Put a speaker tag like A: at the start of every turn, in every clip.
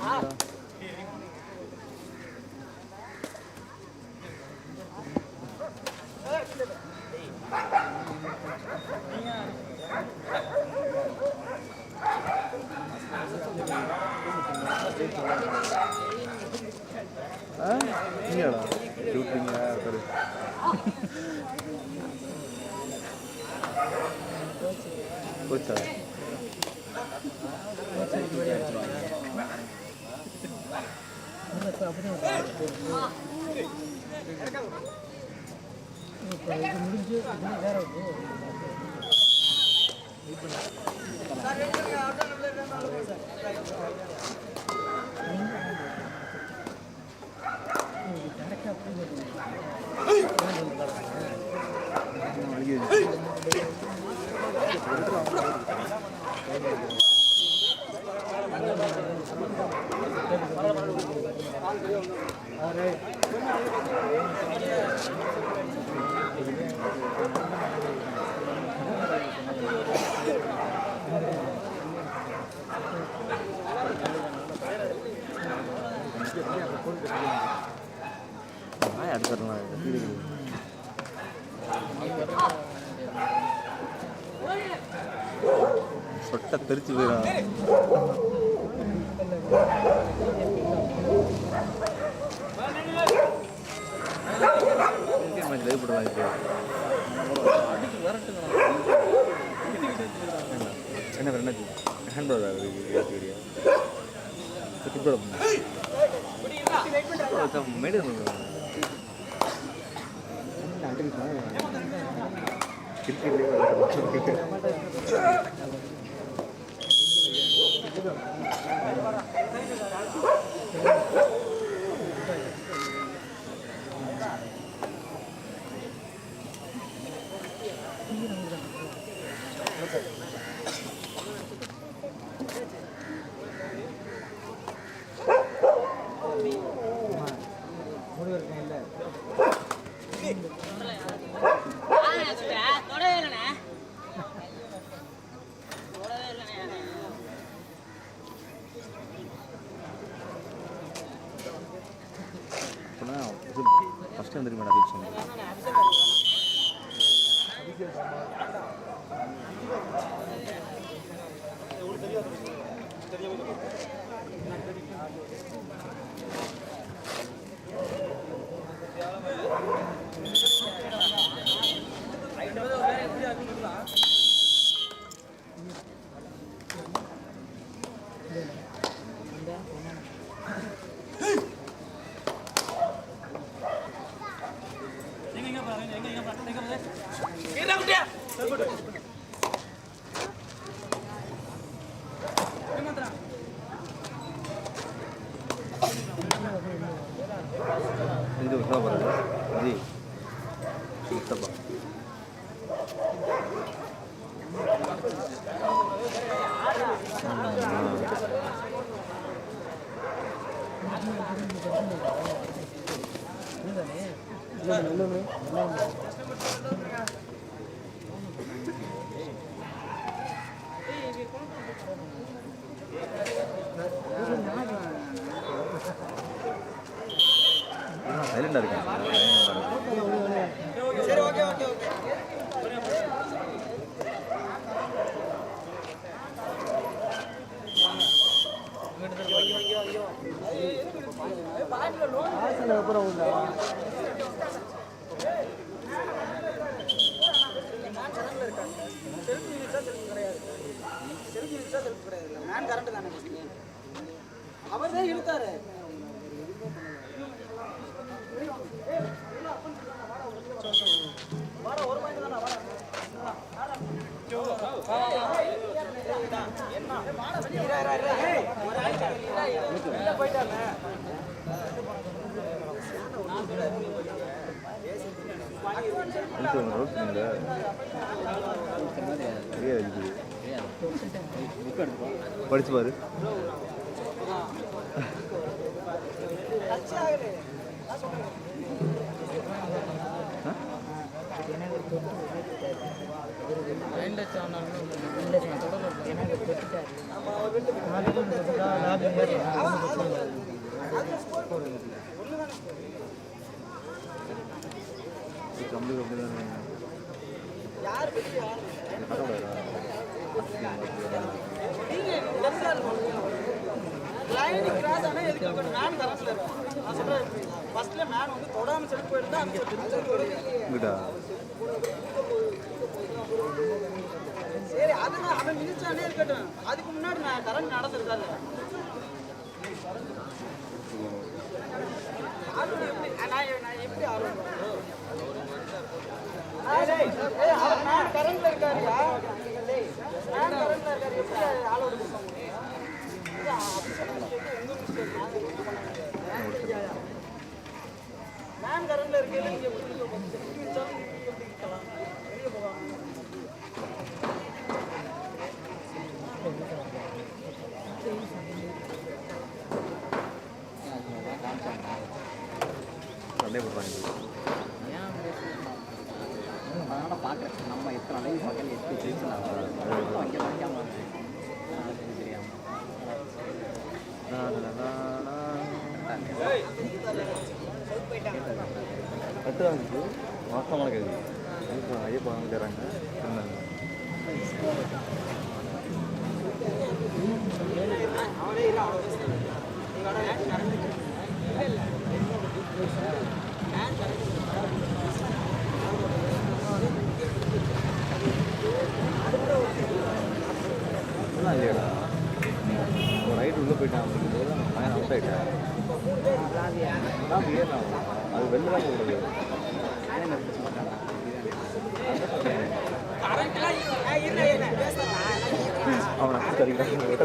A: 啊 தெரிச்சு போயிடும் லைவ்படலாம் இப்போ என்ன என்ன ஹேண்ட் பவர் ஏற்றுக்கிறியா ஃபுட்பால் மேடு கிரிக்கெட்லேயே வந்துருக்கு மேடம் ಇದು ಹೊಸ ಬರೋದು ಜಿ ಮುಸ್ತಫ ಇಲ್ಲ ಇಲ್ಲ
B: அவரே இழுத்தாரு
A: படிச்சு பாரு
B: லைன் கிராஸ் ஆனா எதுக்கு ஒரு மேன் கரஸ்ல இருக்கும் நான் சொல்றேன் ஃபர்ஸ்ட்ல மேன் வந்து தொடாம செட் போயிருந்தா அந்த
A: இங்கிட்டா
B: சரி அது நான் அவன் மிதிச்சானே இருக்கட்டும். அதுக்கு முன்னாடி நான் கரண்ட் நடந்திருக்காரு எப்படி நான் நான் எப்படி ஆர்வம் அவர் கரண்ட்ல இருக்காருயா மேன் கரண்ட்ல இருக்காரு. எப்படி ஆளோட நான் கரண்ட்ல நீங்க எப்படி எப்படி எப்படி இருக்கலாம் வெளியே போவாங்க
C: அதனால் பார்க்குறேன் நம்ம எத்தனை லைவ் பார்க்கல எப்படி டென்ஷன் ஆகும் வைக்க வைக்காம தெரியாமல்
A: கட்டுறாங்க மாசமான கேள்வி ஐயப்பா அதெல்லாம் இல்லையாடா ஒரு ரைட் உள்ளே போயிட்டான் அப்படிங்கும்போது நான் பையன் அவுட் ஆகிட்டேன் நான் ஏறினா அது வெளில தான் போகிறது அவனை சரிக்கிறான் விட்ட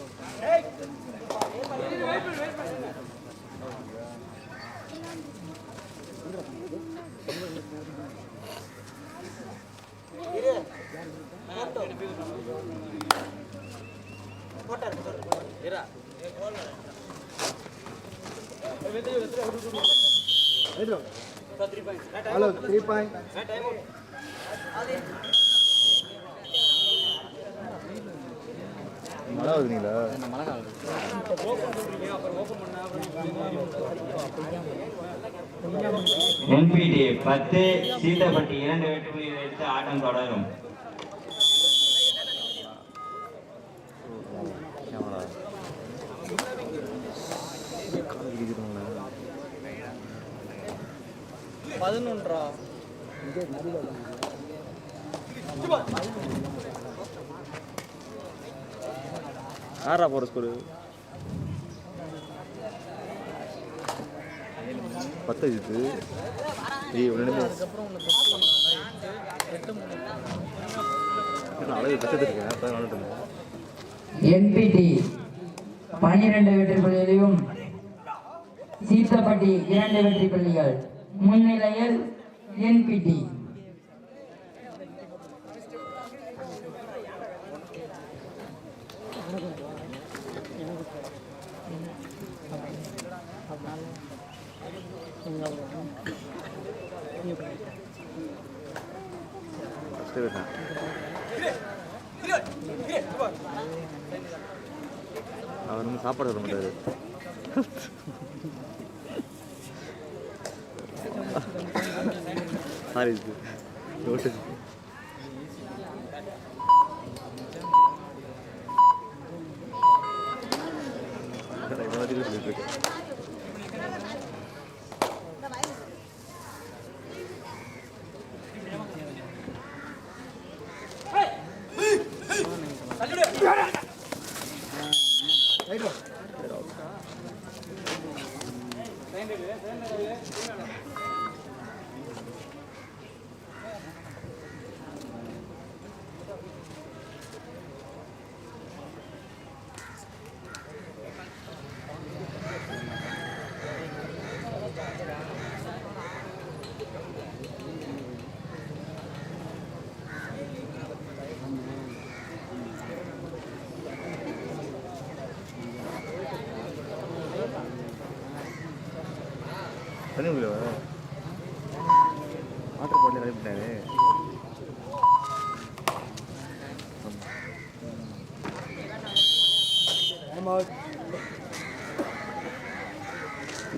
A: த்ரீ பாயிண்ட் மழை வருதுங்களா?
C: மழை காலம்
D: என்பிடி பத்து சீதப்பட்டி இரண்டு வெற்றிகளை வைத்து ஆட்டம் தொடரும்.
A: ஆறா போகிற ஸ்கூலு பத்து இது ஏய் ஒன்று அழகு இருக்கேன்.
E: என்பிடி பன்னிரண்டு வெற்றி புள்ளிகளையும் சீத்தப்பட்டி இரண்டு வெற்றி புள்ளிகள். முன்னிலையில் என்பிடி
A: அவர் வந்து சாப்பாடு சொல்ல மாட்டாரு. சாரி இது நோட்டு சொல்லிட்டு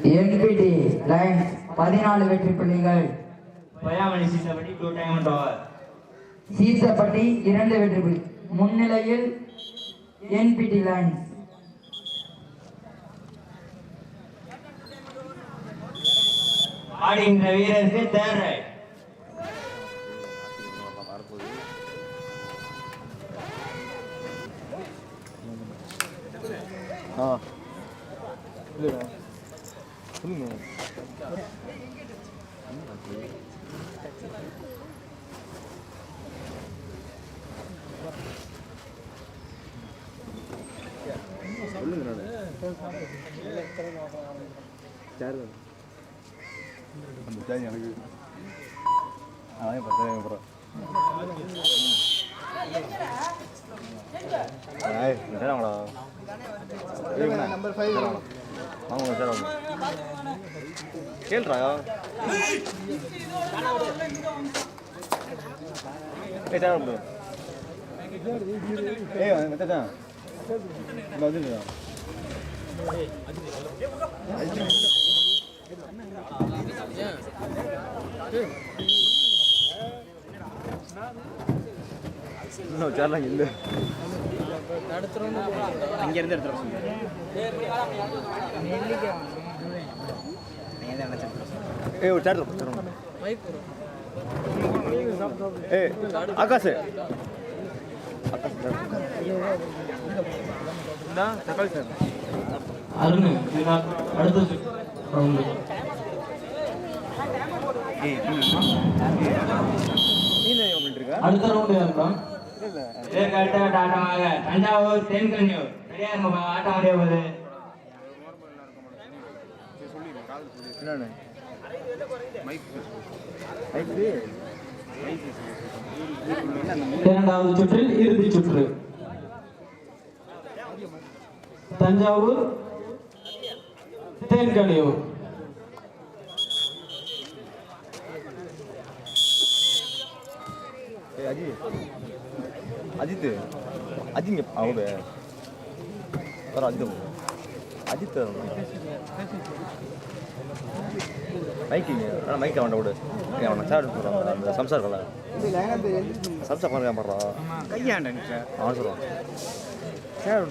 E: என்பிடி லைன்ஸ் பதினாலு வெற்றி புள்ளிகள்.
D: Poyyamani Seethappatti two time over
E: Seesappatti இரண்டு வெற்றி புள்ளி. முன்னிலையில் என்பிடி லைன்ஸ்.
D: ஆடுகின்ற வீரருக்கு தேர்ட் ரைட்
A: ஆ இல்லைடா சொல்லுங்க சொல்லுங்க சேர் அந்த எனக்கு அதான் பத்தாயிரம் அப்புறம் ஏய் சார் நம்பர் ஃபைவ் வாங்க சார் வாங்க கேள்றா ஏய் சார் ஏய் மச்சான் இங்க வந்துடுடா இன்னும் சேர்லாம் இல்லை.
C: அங்கேருந்து எடுத்துகிட்டு வர
A: ஏய் ஒரு சேர் தரும் ஏய் ஆகாஷ். தக்காளி சார்.
D: அருண் அடுத்த சு- ரவுண்டு.
A: நீ என்ன? பண்ணிட்டு இருக்க?
D: அடுத்த ரவுண்டு இருக்கோம்
A: இல்லை
D: இதற்கு அடுத்த ஆட்டமாக தஞ்சாவூர் தென்கன்னியூர் பெரியார் முகம் ஆட்டம் முடிய
A: போது
D: இரண்டாவது சுற்றில் இறுதி சுற்று தஞ்சாவூர் தென்கனியூர்.
A: ஏய் அஜித் அஜித் இங்கே அவங்க வர அஜித் அஜித் மைக்கிங்க ஆனால் மைக் அவன் விடு அவனை சார் சொல்கிறான் அந்த சம்சா இருக்கல சம்சா பண்ண பண்ணுறான்
C: கையாண்டங்க சார்
A: அவன் சொல்கிறான் சார்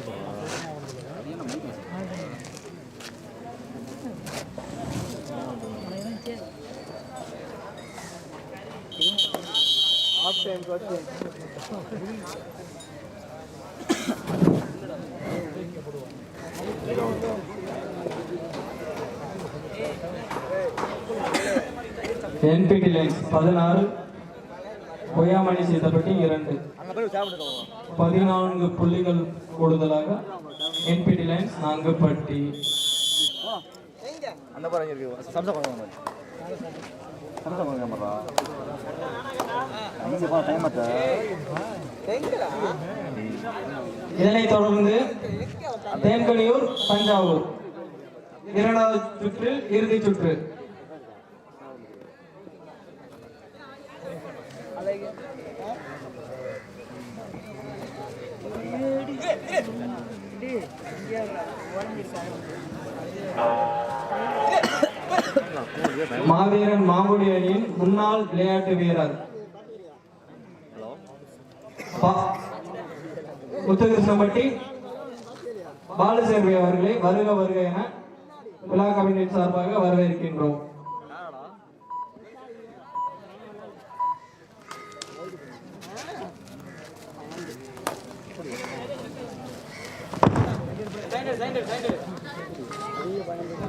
D: என்பிடி லைன்ஸ் பதினாறு பொய்யாமணி சீதப்பட்டி இரண்டு. பதினான்கு புள்ளிகள் கூடுதலாக என்பிடி லைன்ஸ் நான்குப்பட்டி
A: அந்த பாரு இருக்கு. சம்சா பண்ண சம்சா பண்ண
D: இதனைத் தொடர்ந்து தேன்கனியூர் தஞ்சாவூர் இரண்டாவது சுற்றில் இறுதி சுற்று Thank you.
F: மாவீரன் மாங்குடி அணியின் முன்னாள் விளையாட்டு வீரர்.
A: முத்துகிருஷ்ணபட்டி
F: பா- பாலசேர்வி அவர்களை வருக வருக என விழா கமிட்டியின் சார்பாக வரவேற்கின்றோம்
A: என்னடா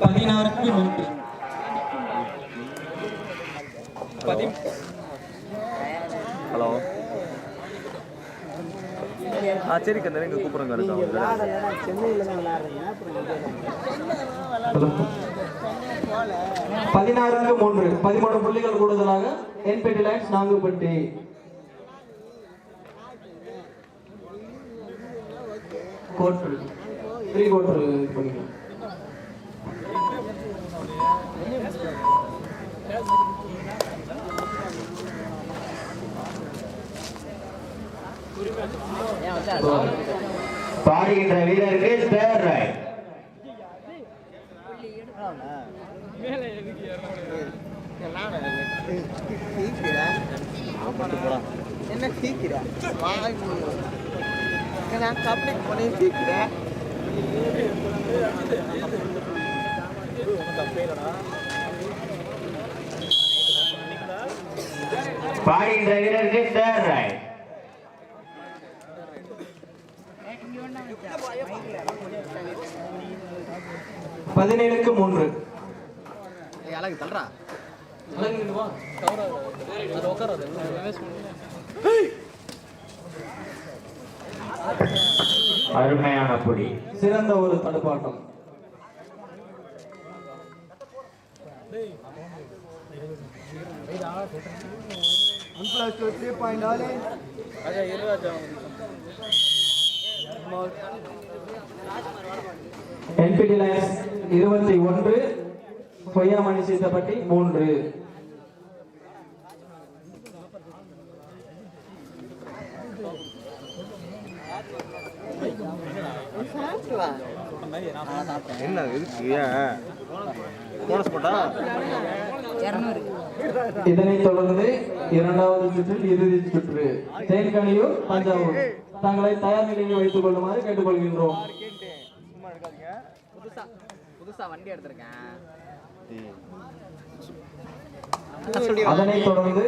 F: பதினாறுக்கு நூறு
A: ஹலோ ஆ சரி கண்ணு இங்கே கூப்பிட்றேங்க இருக்கா
B: சென்னையில் தான் விளையாடுறீங்க அப்புறம்
F: பதினாறுக்கு மூன்று பதிமூணு புள்ளிகள் கூடுதலாக என்பிடி லைன்ஸ் நாங்குப்பட்டி. கோட்ரு த்ரீ கோட்ரு பண்ணிக்கலாம்.
D: பாடுகின்ற வீரருக்கு தேர்ட் ரைட்
B: என்ன சீக்கிர? வாய் நான் கப்ளிக் பண்ணி சீக்கிர?
D: பாடுகின்ற வீரருக்கு தேர்ட் ரைட்
F: பதினேழுக்கு மூன்று.
C: அழகு தல்றா
D: அருமையான பொடி
F: சிறந்த ஒரு தடுப்பாட்டம்.
B: த்ரீ பாயிண்ட் நாலு
F: என்பிடி லைன்ஸ் இருபத்தி ஒன்று பொய்யாமணி சீத்தப்பட்டி மூன்று.
A: என்ன எதுக்கு ஏன்? போனஸ் போட்டா?
F: இதனைத் தொடர்ந்து இரண்டாவது சுற்றில் இறுதி சுற்று. தேன்கனியூர் தஞ்சாவூர். தங்களை தயார் நிலையில் வைத்துக் கொள்ளுமாறு கேட்டுக்கொள்கின்றோம்.
A: சும்மா இருக்காதீங்க
C: புதுசா புதுசா வண்டி எடுத்திருக்கேன்.
F: அதனைத் தொடர்ந்து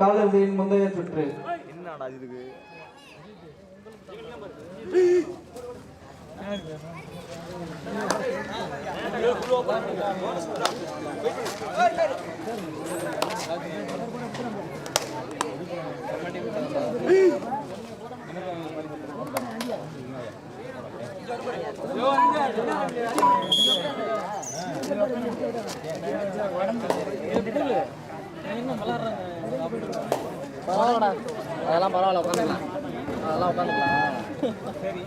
F: காலிறுதியின் முந்தைய சுற்று.
A: என்னடா
C: பரவாயில்லடா. அதெல்லாம் பரவாயில்ல உட்காந்துக்கலாம். அதெல்லாம் உட்காந்துக்கலாம்.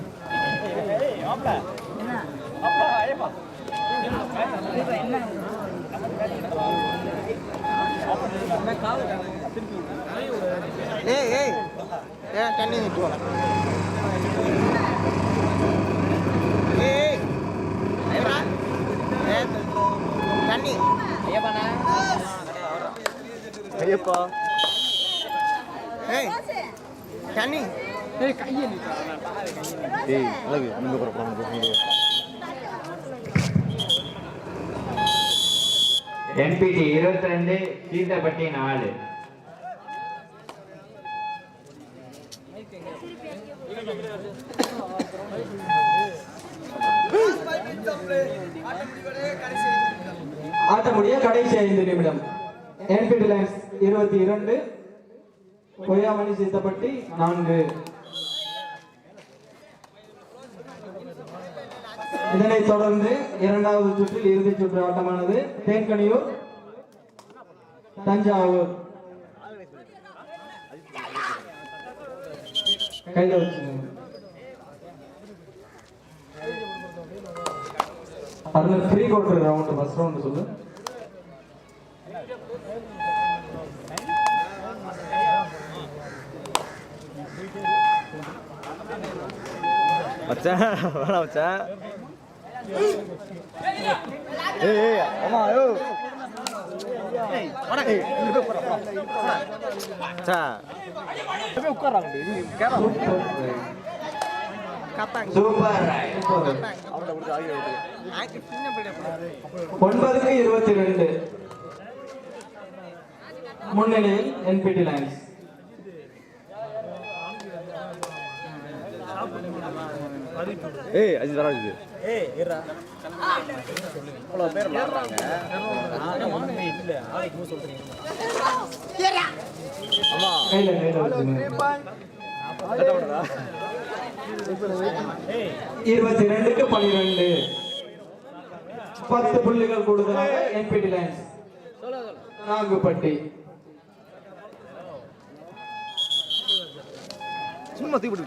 B: ஏய் ஏய். ஏ தண்ணி நிட்டு ஏய் ஐயரா ஏ தண்ணி
C: ஐயப்பாண்ணே
A: ஐயப்பா
B: ஏய் தண்ணி
A: ஏய் அழகு அனுப்பி போகிறோம்
D: என்பிடி இருபத்தி ரெண்டு சீதப்பட்டி நாலு
F: ஐந்து நிமிடம். என்பிடி லைன்ஸ் இருபத்தி இரண்டு பொய்யாமணி சித்தப்பட்டி நான்கு. இதனைத் தொடர்ந்து இரண்டாவது சுற்றில் இறுதிச் சுற்று ஆட்டமானது தேன்கனியூர் தஞ்சாவூர். கையில வச்சுக்கோங்க. அதுல ஃப்ரீ கோட்ரு ரவுண்ட் ஃபர்ஸ்ட் ரவுண்ட் சொல்லு
A: மச்சான் வேணாம் மச்சான் ஏய் ஏய் அம்மா ஐயோ ஏய், இங்க போய் உட்கார்றா, போடா. மச்சான் போய் உட்கார்றாங்க நீ கேரளா
D: சூப்பர் வேணா
A: அவன்கிட்ட ஏய் அம்மா விட்டு
F: ஒன்பதுக்கு இருபத்தி ரெண்டு முன்னிலையில் என்பிடி லைன்ஸ்
A: ஏய் அஜித் வராது
C: இவ்வளோ பேர் விளாட்றாங்க
A: அம்மா.
F: இருபத்தி ரெண்டுக்கு பன்னிரெண்டு பத்து புள்ளிகள் கூடுதலாக என்பிடி லைன்ஸ் நாங்குப்பட்டி.
A: சும்மா தூக்கி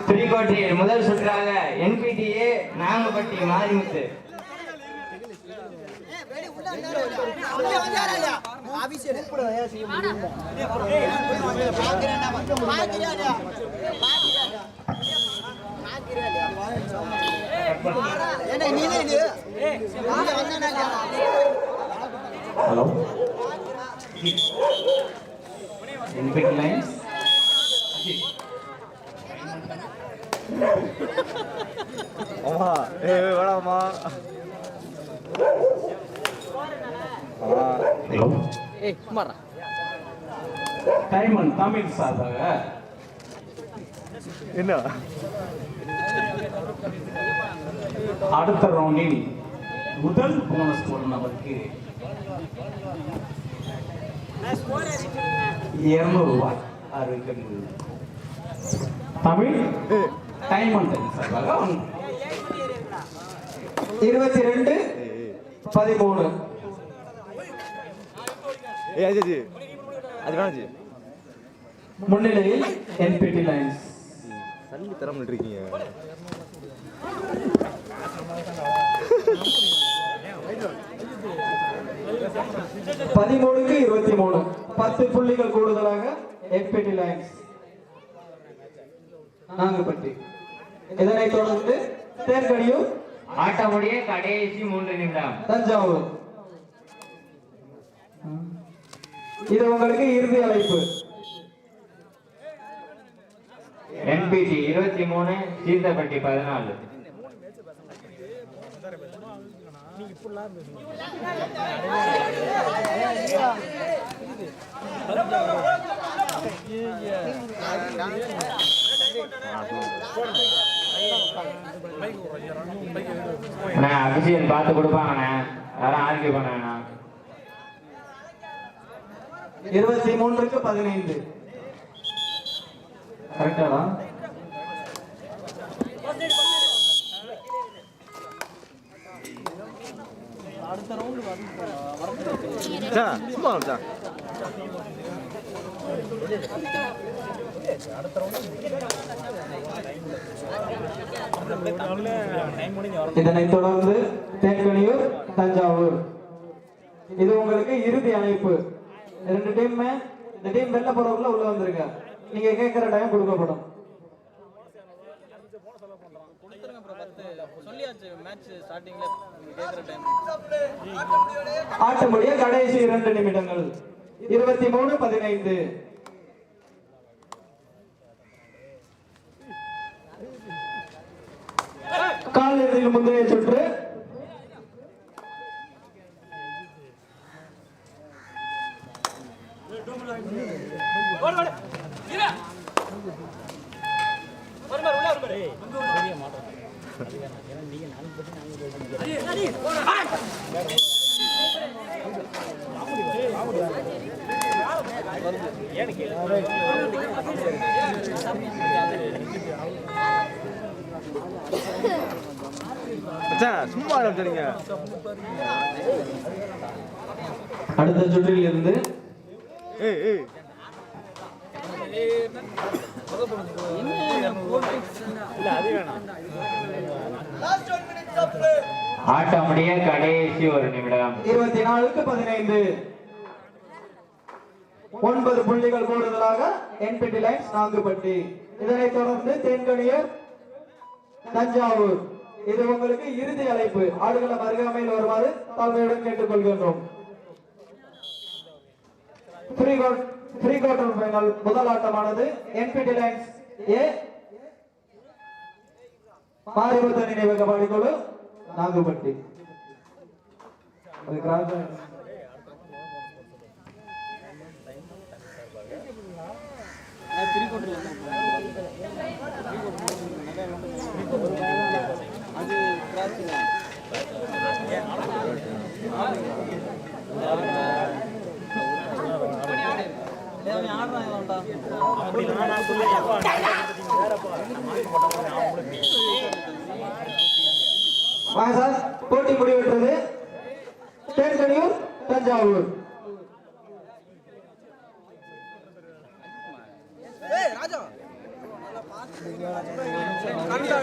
A: விட்டுச்சேன்
D: முதல் சுற்றாக NPDA Nagappatti Marimuthu.
F: Hello? NPD lions
A: அம்மா ஏய் ஏய், வேணாம்மா அம்மா
F: ஹலோ
C: ஏய் குமாரா
F: டைமன் தமிழ் சார்பாக
A: என்ன
F: அடுத்த ரவுண்டில் முதல் போனஸ் போடும் நபருக்கு இருநூறு ரூபாய் தமிழ் ஒன்று. இருபத்தி ரெண்டு பதிமூணு.
A: ஏய் அஜி அது வேணாம் ஜி.
F: முன்னிலையில் என்பிடி லைன்ஸ்
A: தள்ளி தரம் இருக்கீங்க
F: பதிமூணுக்கு இருபத்தி மூணு. பத்து புள்ளிகள் கூடுதலாக என்பிடி லைன்ஸ் நாங்கப்பட்டி. இதனைத் தொடர்ந்து தேர்கடியூர்
D: ஆட்டமுடைய கடைசி மூன்று நிமிடம்.
F: தஞ்சாவூர். இது உங்களுக்கு இறுதி அழைப்பு.
D: என்பிடி இருபத்தி மூணு சீர்த்தப்பட்டி பதினாலு. அண்ணா அபிஷேகம் பார்த்து கொடுப்பாங்கண்ணே யாரும் ஆர்கியூ பண்ண
F: இருபத்தி மூன்றுக்கு பதினைந்து. கரெக்டாடா
A: 자, சும்மா மச்சான்
F: இதனைத் தொடர்ந்து தேன்கனியூர் தஞ்சாவூர். இது உங்களுக்கு இறுதி அழைப்பு ரெண்டு டீம் இந்த டீம் வெளில போறவங்கள உள்ள வந்திருக்க நீங்க கேட்கிற டைம் கொடுக்கப்படும்
B: சொல்லியாச்சு மேட்ச் ஸ்டார்டிங்ல கேட்குற டைம்
F: ஆட்ட முடிய கடைசி இரண்டு நிமிடங்கள். இருபத்தி மூணு பதினைந்து. கால் இறுதியில் முந்தைய சுற்று.
A: மச்சான் சும்மா ஆரம்பிச்சிருங்க
F: அடுத்த சுற்றில் இருந்து
A: ஏய். ஏய்
B: லாஸ்ட் ஒன் மினிட் சாப்பிடு
D: ஆட்டம் முடிய கடைசி ஒரு நிமிடம்.
F: இருபத்தி நாலுக்கு பதினைந்து. ஒன்பது புள்ளிகள் கூடுதலாக என்பிடி லைன்ஸ் நாங்குப்பட்டி. இதனைத் தொடர்ந்து தேன்கனியூர் தஞ்சாவூர். இது உங்களுக்கு இறுதி அழைப்பு. ஆடுகளம் அருகாமையில் வருமாறு தாழ்மையுடன் கேட்டுக்கொள்கின்றோம். முதல் ஆட்டமானது என்பிடி லைன்ஸ் ஏ மாரிமுத்த நினைவக பாடிக்கொழு நாங்குப்பட்டி. அது கிராஸ்
C: அது கிராசிங்
F: வாங்க சார் போட்டி முடிவெற்றது. தேன்கனியூர் தஞ்சாவூர்.
B: ராஜா. கண்டா